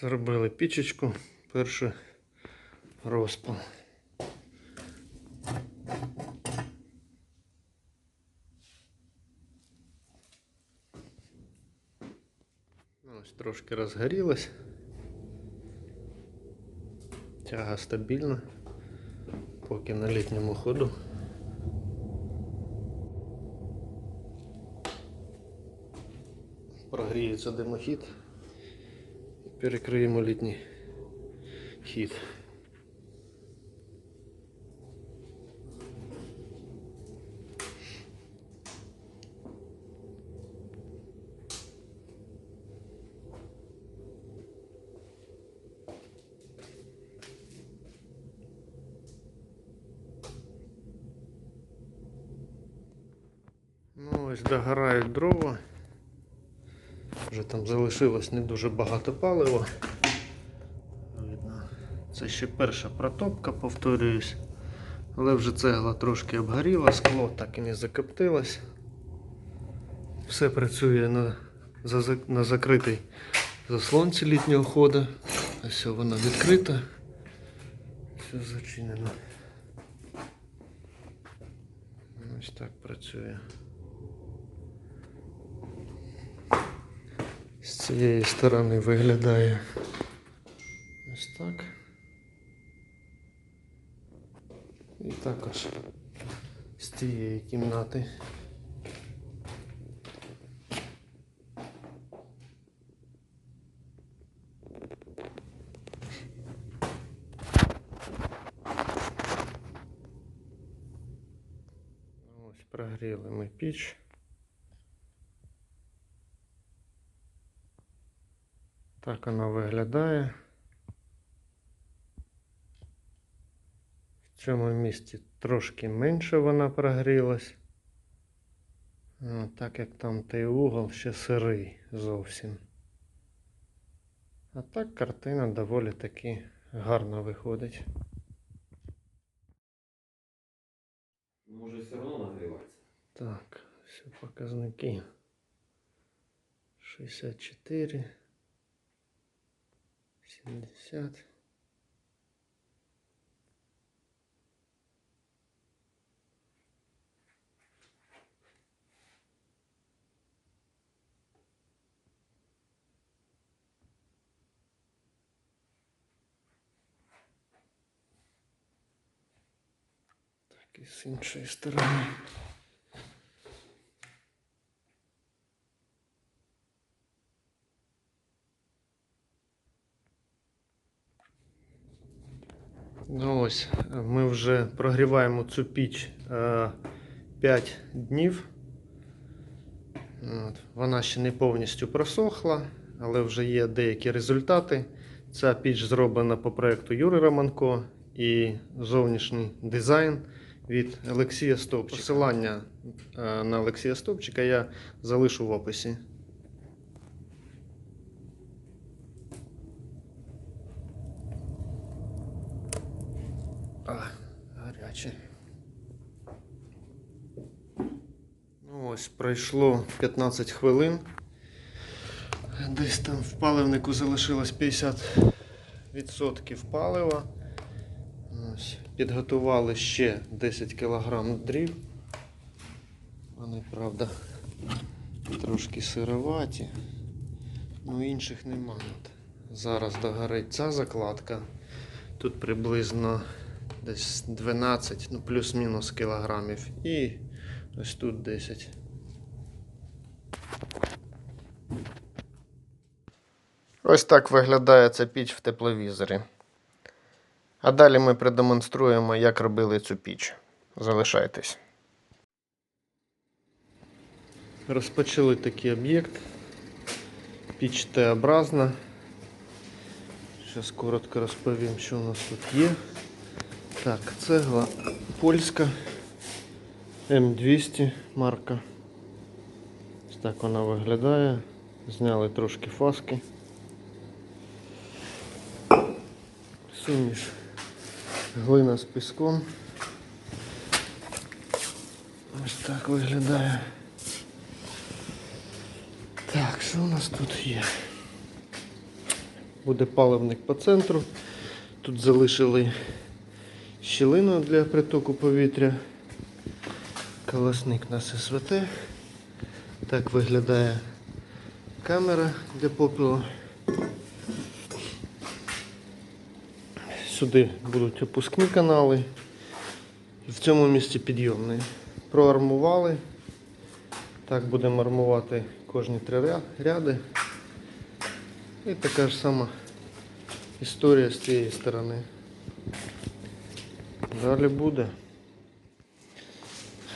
Зробили пічечку, перший розпал. Ну, Ось трошки розгорілась. Тяга стабільна, поки на літньому ходу. Прогріється димохід перекриємо літній хід. Ну ось догорають дрова. Вже там залишилось не дуже багато палива. Видно. Це ще перша протопка, повторююсь. Але вже цегла трошки обгоріла, скло так і не закоптилось. Все працює на, на закритій заслонці літнього ходу. Ось вона відкрита. Все зачинено. Ось так працює. З цієї сторони виглядає ось так. І також з цієї кімнати. Ось прогріли ми піч. Так вона виглядає. В цьому місці трошки менше вона прогрілась. О, так як там той угол ще сирий зовсім. А так картина доволі таки гарно виходить. Може все одно нагріватися. Так, все показники. 64. 70. Так, і з іншої сторони. Ну ось, ми вже прогріваємо цю піч е, 5 днів. От. Вона ще не повністю просохла, але вже є деякі результати. Ця піч зроблена по проєкту Юри Романко і зовнішній дизайн від Олексія Стовпчика. Посилання е, на Олексія Стовпчика я залишу в описі. А, гаряче. Ну ось пройшло 15 хвилин. Десь там в паливнику залишилось 50% палива. Ось, підготували ще 10 кг дрів. Вони, правда, трошки сироваті. Ну інших нема. От Зараз догорить ця закладка. Тут приблизно десь 12, ну плюс-мінус кілограмів. І ось тут 10. Ось так виглядає ця піч в тепловізорі. А далі ми продемонструємо, як робили цю піч. Залишайтесь. Розпочали такий об'єкт. Піч Т-образна. Зараз коротко розповім, що у нас тут є. Так, цегла польська М200 марка. Ось так вона виглядає. Зняли трошки фаски. Суміш глина з піском. Ось так виглядає. Так, що у нас тут є? буде паливник по центру. Тут залишили щілину для притоку повітря. Колосник на СВТ. Так виглядає камера для попелу. Сюди будуть опускні канали. В цьому місці підйомний. Проармували. Так будемо армувати кожні три ряди. І така ж сама історія з цієї сторони. Далі буде.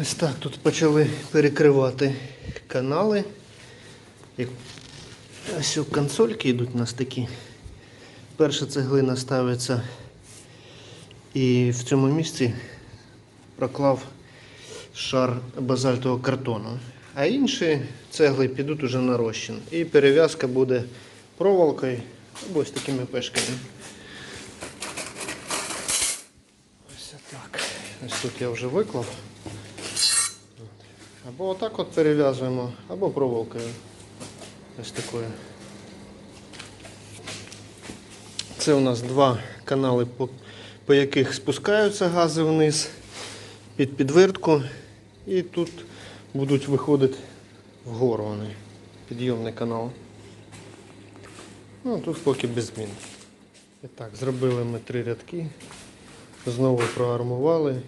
Ось так тут почали перекривати канали. І ось у консольки йдуть у нас такі. Перша цеглина ставиться і в цьому місці проклав шар базальтового картону. А інші цегли підуть уже на розчин. І перев'язка буде проволокою або ось такими пешками. Ось так. Ось тут я вже виклав. Або отак от перев'язуємо, або проволокою. Ось такою. Це у нас два канали, по, по яких спускаються гази вниз під підвертку. І тут будуть виходити вгору вони. Підйомний канал. Ну, тут поки без змін. І так, зробили ми три рядки. Знову проармували.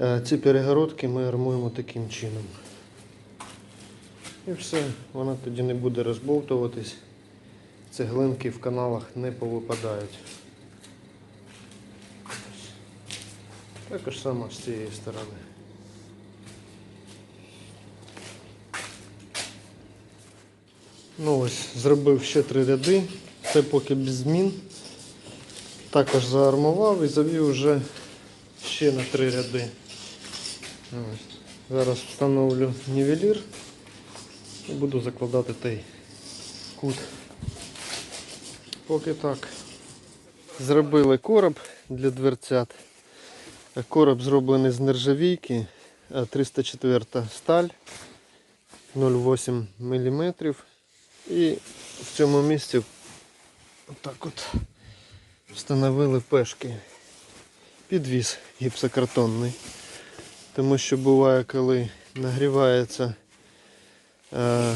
Е, Ці перегородки ми армуємо таким чином. І все, вона тоді не буде розбовтуватись. Цеглинки в каналах не повипадають. Ось. Також само з цієї сторони. Ну ось, зробив ще три ряди. Це поки без змін. Також заармував і завів вже ще на три ряди. Ось. Зараз встановлю нівелір і буду закладати той кут. Поки так. Зробили короб для дверцят. Короб зроблений з нержавійки, е, 304 сталь 0,8 мм. І в цьому місці отак от встановили пешки. Підвіз гіпсокартонний. Тому що буває, коли нагрівається е,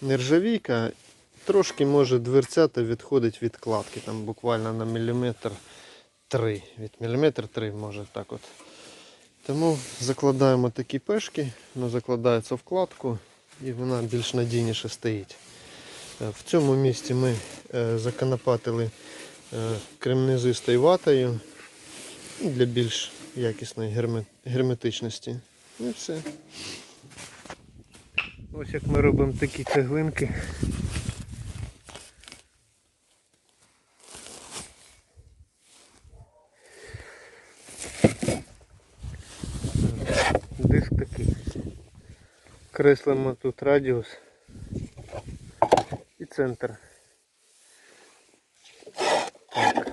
нержавійка, трошки може дверцята відходить від кладки, там буквально на міліметр три. Від міліметр три може так от. Тому закладаємо такі пешки, воно закладається в кладку і вона більш надійніше стоїть. Е, В цьому місці ми е, законопатили е, кремнезистою ватою ну, для більш якісної герметичності. І все. Ось як ми робимо такі цеглинки. Диск такий. Креслимо тут радіус і центр. Так.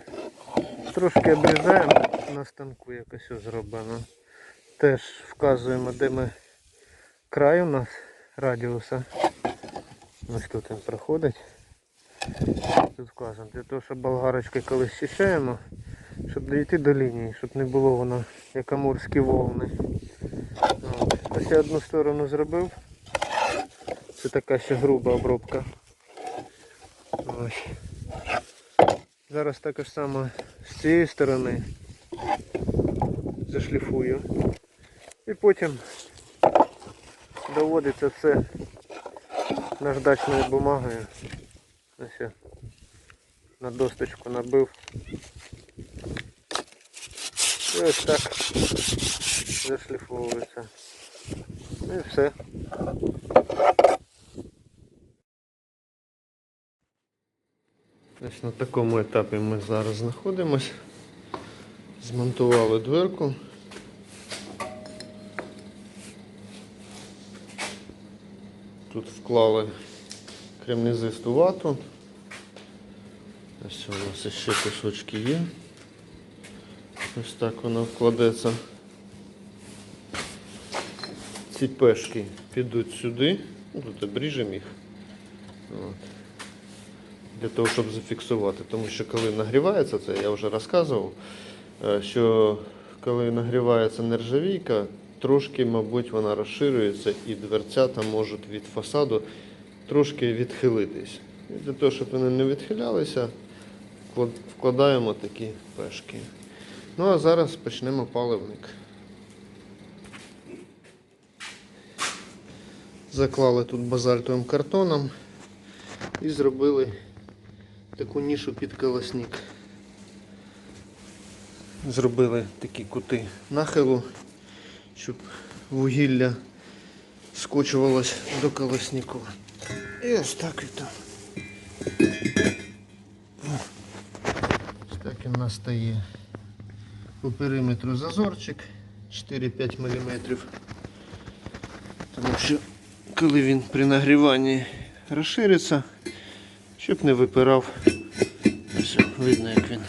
Трошки обрізаємо на станку якось ось зроблено. Теж вказуємо, де ми край у нас радіуса. Ось тут він проходить. Тут вказано, для того, щоб болгарочкою коли щищаємо, щоб дійти до лінії, щоб не було воно як амурські волни. Ось я одну сторону зробив. Це така ще груба обробка. Ось. Зараз також само з цієї сторони зашліфую. І потім доводиться все наждачною бумагою. Ось я на досточку набив. І ось так зашліфовується. І все. Ось на такому етапі ми зараз знаходимось. Змонтували дверку. Тут вклали кремнезисту вату. Ось у нас ще кусочки є. Ось так воно вкладеться. Ці пешки підуть сюди. Ну, Тут обріжемо їх. От. для того, щоб зафіксувати. Тому що коли нагрівається це, я вже розказував, е, що коли нагрівається нержавійка, трошки, мабуть, вона розширюється і дверцята можуть від фасаду трошки відхилитись. І для того, щоб вони не відхилялися, вкладаємо такі пешки. Ну а зараз почнемо паливник. Заклали тут базальтовим картоном і зробили таку нішу під колосник. Зробили такі кути нахилу, щоб вугілля скочувалось до колоснику. І ось так і там. Ось так він у нас стає по периметру зазорчик 4-5 мм. Коли він при нагріванні розшириться, щоб не випирав, ось видно як він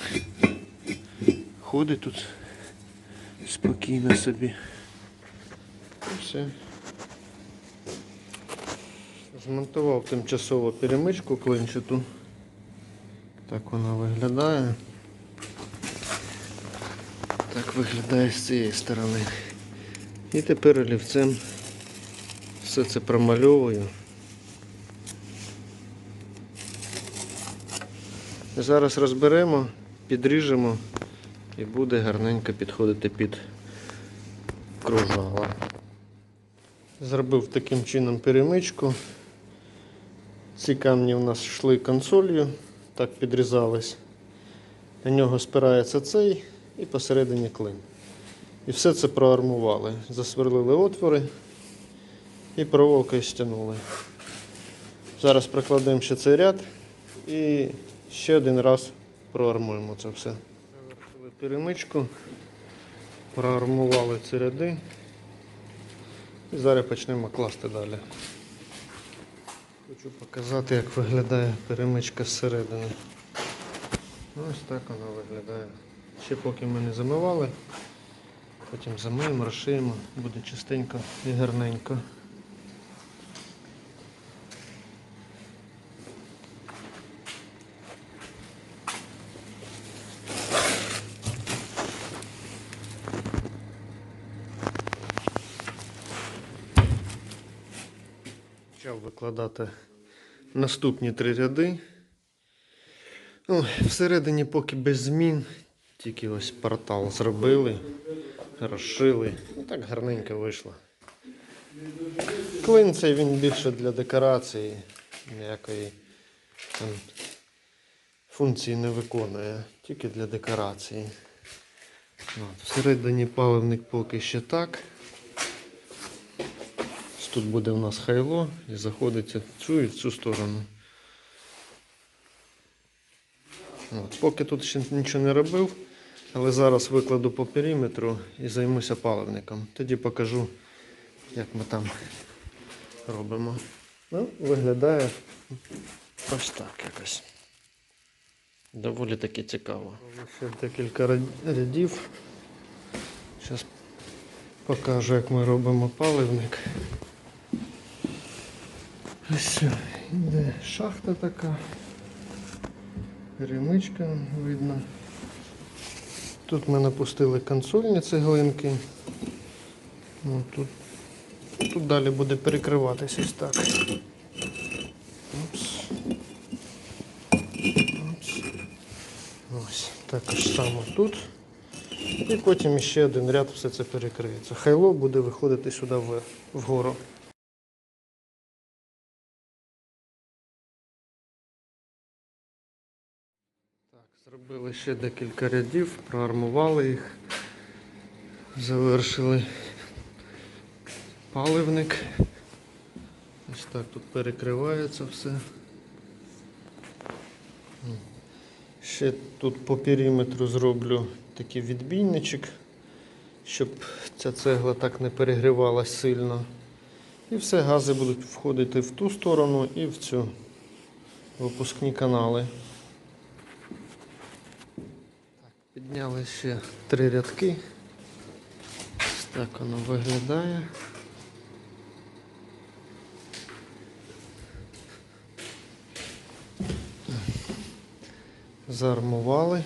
ходить тут спокійно собі. Все. Змонтував тимчасово перемичку клинчату. Так вона виглядає. Так виглядає з цієї сторони. І тепер олівцем все це промальовую. Зараз розберемо, підріжемо і буде гарненько підходити під кружала. Зробив таким чином перемичку. Ці камні у нас йшли консолью, так підрізались. На нього спирається цей і посередині клин. І все це проармували. Засверлили отвори і проволокою стягнули. Зараз прокладемо ще цей ряд і ще один раз проармуємо це все. Завершили перемичку, проармували ці ряди. І зараз почнемо класти далі. Хочу показати, як виглядає перемичка зсередини. Ось так вона виглядає. Ще поки ми не замивали, потім замиємо, розшиємо, буде чистенько і гарненько. Почав наступні три ряди. Ну, всередині поки без змін, тільки ось портал зробили, розшили. І так гарненько вийшло. Клин цей він більше для декорації, ніякої там, функції не виконує, тільки для декорації. От, всередині паливник поки ще так. Тут буде у нас хайло і заходиться в цю і в цю сторону. От. Поки тут ще нічого не робив, але зараз викладу по периметру і займуся паливником. Тоді покажу, як ми там робимо. Ну, виглядає ось так якось. Доволі таки цікаво. Ще декілька рядів. Зараз покажу, як ми робимо паливник. Ось йде шахта така. Перемичка видно. Тут ми напустили консольні цеглинки. Ну, тут, тут далі буде перекриватися ось так. Опс. Опс. Ось. Також само тут. І потім ще один ряд все це перекриється. Хайло буде виходити сюди вгору. Зробили ще декілька рядів, проармували їх, завершили паливник. Ось так тут перекривається все. Ще тут по периметру зроблю такий відбійничок, щоб ця цегла так не перегрівалась сильно. І все, гази будуть входити в ту сторону і в цю випускні канали. Підняли ще три рядки. Ось так воно виглядає. Заармували.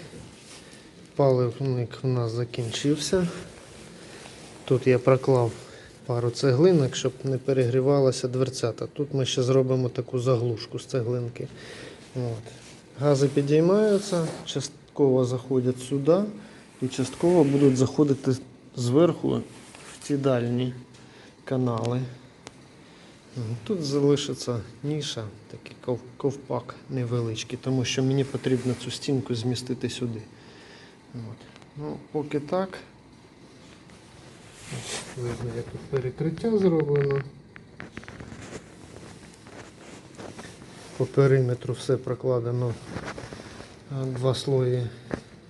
Паливник у нас закінчився. Тут я проклав пару цеглинок, щоб не перегрівалася дверцята. Тут ми ще зробимо таку заглушку з цеглинки. От. Гази підіймаються, частково заходять сюди і частково будуть заходити зверху в ці дальні канали. Тут залишиться ніша, такий ков- ковпак невеличкий, тому що мені потрібно цю стінку змістити сюди. От. Ну, поки так. Видно, як тут перекриття зроблено. По периметру все прокладено два слої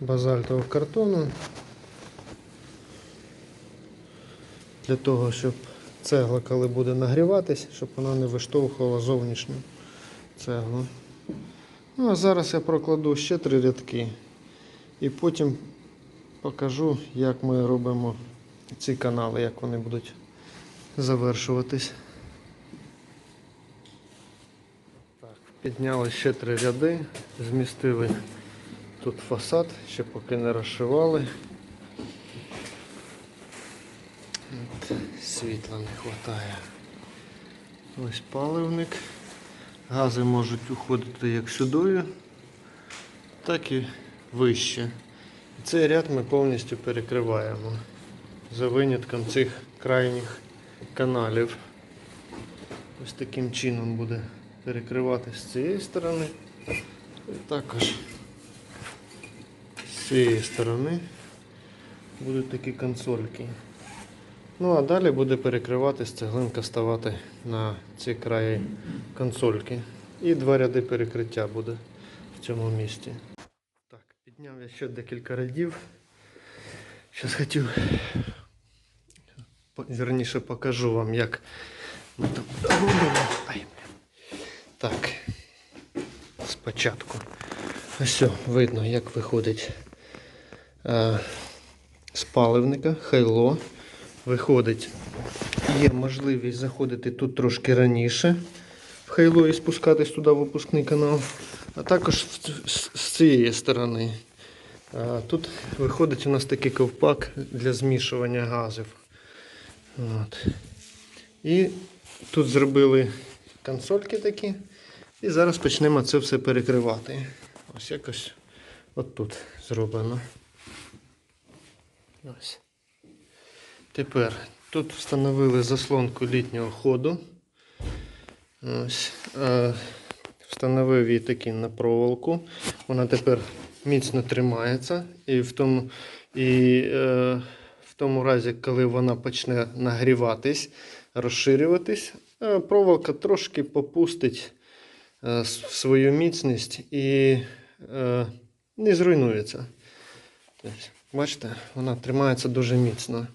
базальтового картону. Для того, щоб цегла, коли буде нагріватись, щоб вона не виштовхувала зовнішню цеглу. Ну, а зараз я прокладу ще три рядки. І потім покажу, як ми робимо ці канали, як вони будуть завершуватись. Підняли ще три ряди, змістили тут фасад, ще поки не розшивали. От, світла не вистачає. Ось паливник. Гази можуть уходити як сюди, так і вище. Цей ряд ми повністю перекриваємо за винятком цих крайніх каналів. Ось таким чином буде перекривати з цієї сторони. І також з цієї сторони будуть такі консольки. Ну а далі буде перекриватись цеглинка ставати на ці краї консольки. І два ряди перекриття буде в цьому місці. Так, підняв я ще декілька рядів. Зараз хотів вірніше покажу вам, як ми там робимо. Так. Спочатку. Ось все, видно, як виходить е, з паливника, хайло. Виходить, є можливість заходити тут трошки раніше в хайло і спускатись туди в випускний канал, а також з, цієї сторони. А, Тут виходить у нас такий ковпак для змішування газів. От. І тут зробили консольки такі. І зараз почнемо це все перекривати. Ось якось от тут зроблено. Ось. Тепер тут встановили заслонку літнього ходу. Ось. Встановив її таки на проволоку. Вона тепер міцно тримається. І в тому, і, е, в тому разі, коли вона почне нагріватись, розширюватись, е, проволока трошки попустить свою міцність і е, не зруйнується. Бачите, вона тримається дуже міцно.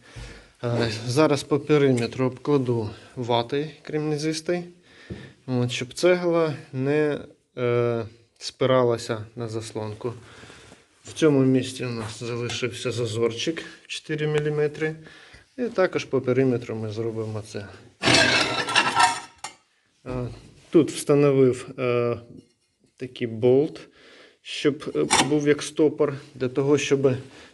Е, Зараз по периметру обкладу ватою кремнезистий, от, щоб цегла не е, спиралася на заслонку. В цьому місці у нас залишився зазорчик 4 мм. І також по периметру ми зробимо це. Тут встановив е, такий болт, щоб е, був як стопор, для того, щоб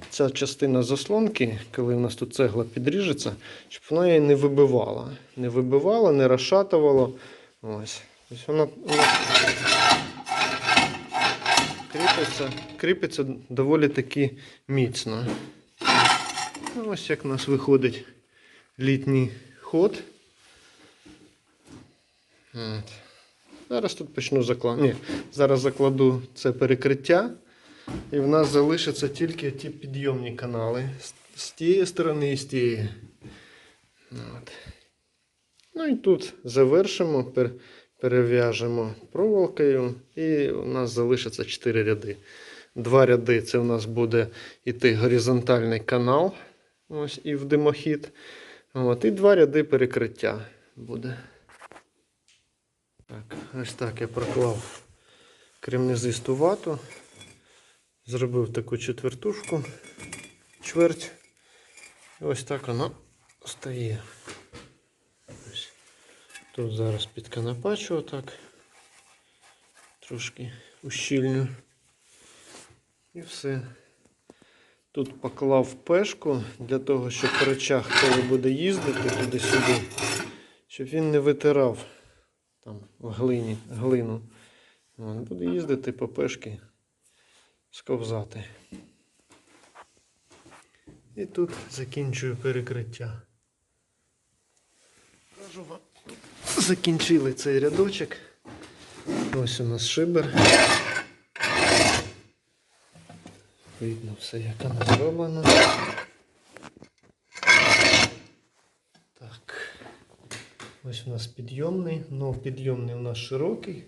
ця частина заслонки, коли у нас тут цегла підріжеться, щоб вона її не вибивала. Не вибивала, не розшатувала. Ось. Тобто вона, вона кріпиться, кріпиться доволі таки міцно. Ну, Ось як у нас виходить літній ход. От. Зараз тут почну закладати. Ні, зараз закладу це перекриття. І в нас залишаться тільки ті підйомні канали з, тієї сторони і з тієї. От. Ну і тут завершимо, пер, перев'яжемо проволокою, і у нас залишиться 4 ряди. Два ряди це у нас буде іти горизонтальний канал. Ось і в димохід. От, і два ряди перекриття буде. Так, ось так я проклав кремнезисту вату. Зробив таку четвертушку, чверть. І ось так воно стає. Тут зараз підконопачу отак. Трошки ущільню. І все. Тут поклав пешку для того, щоб речах, коли буде їздити туди-сюди, щоб він не витирав там в глині, глину. От, буде їздити по пешки, сковзати. І тут закінчую перекриття. Кажу вам, закінчили цей рядочок. Ось у нас шибер. Видно все, як воно зроблено. Ось у нас підйомний. Ну, підйомний у нас широкий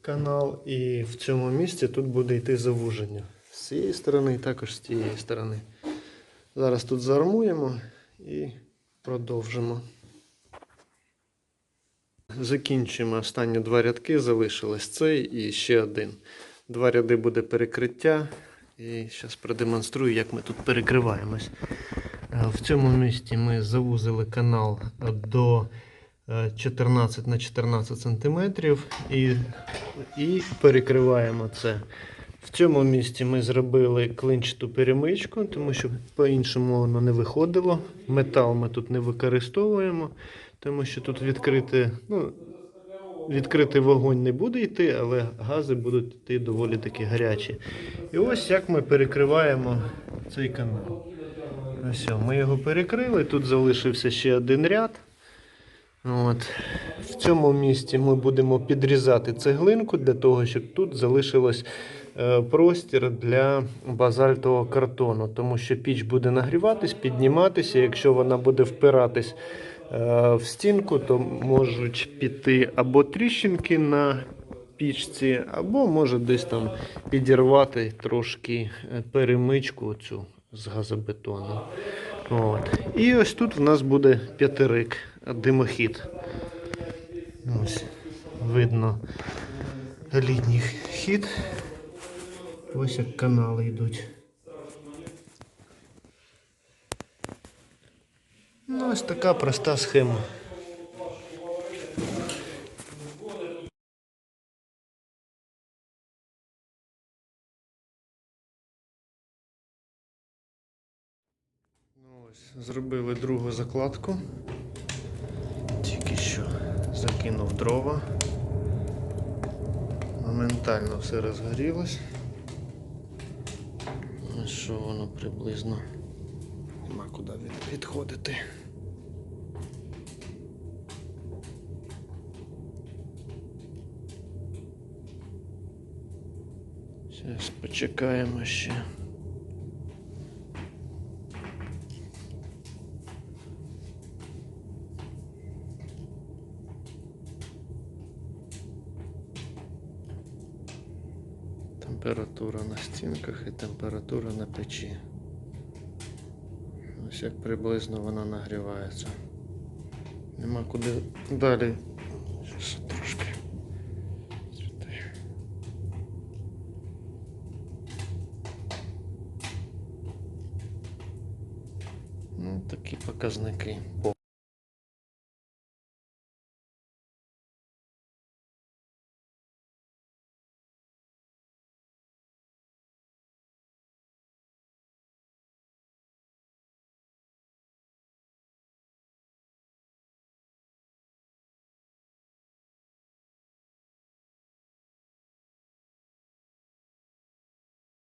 канал, і в цьому місці тут буде йти завуження. З цієї сторони і також з цієї сторони. Зараз тут заармуємо і продовжимо. Закінчуємо останні два рядки, залишилось цей і ще один. Два ряди буде перекриття. І зараз продемонструю, як ми тут перекриваємось. Е, В цьому місці ми завузили канал до 14 на 14 см і, і перекриваємо це. В цьому місці ми зробили клинчату перемичку, тому що по-іншому воно не виходило. Метал ми тут не використовуємо, тому що тут відкрите, ну, відкритий вогонь не буде йти, але гази будуть йти доволі таки гарячі. І ось як ми перекриваємо цей канал. Ось, ми його перекрили, тут залишився ще один ряд. От. В цьому місці ми будемо підрізати цеглинку для того, щоб тут залишилось е, простір для базальтового картону, тому що піч буде нагріватись, підніматися. Якщо вона буде впиратись е, в стінку, то можуть піти або тріщинки на пічці, або може десь там підірвати трошки е, перемичку цю з газобетону. От. І ось тут в нас буде п'ятирик, димохід. Ось видно літній хід. Ось як канали йдуть. Ну, ось така проста схема. Ну, ось, зробили другу закладку. Що закинув дрова. Моментально все розгорілось. Що воно приблизно. Нема куди відходити. Зараз почекаємо ще. Температура на стінках і температура на печі. Ось як приблизно вона нагрівається. Нема куди далі. Щас трошки. Сюди. Ну, такі показники. По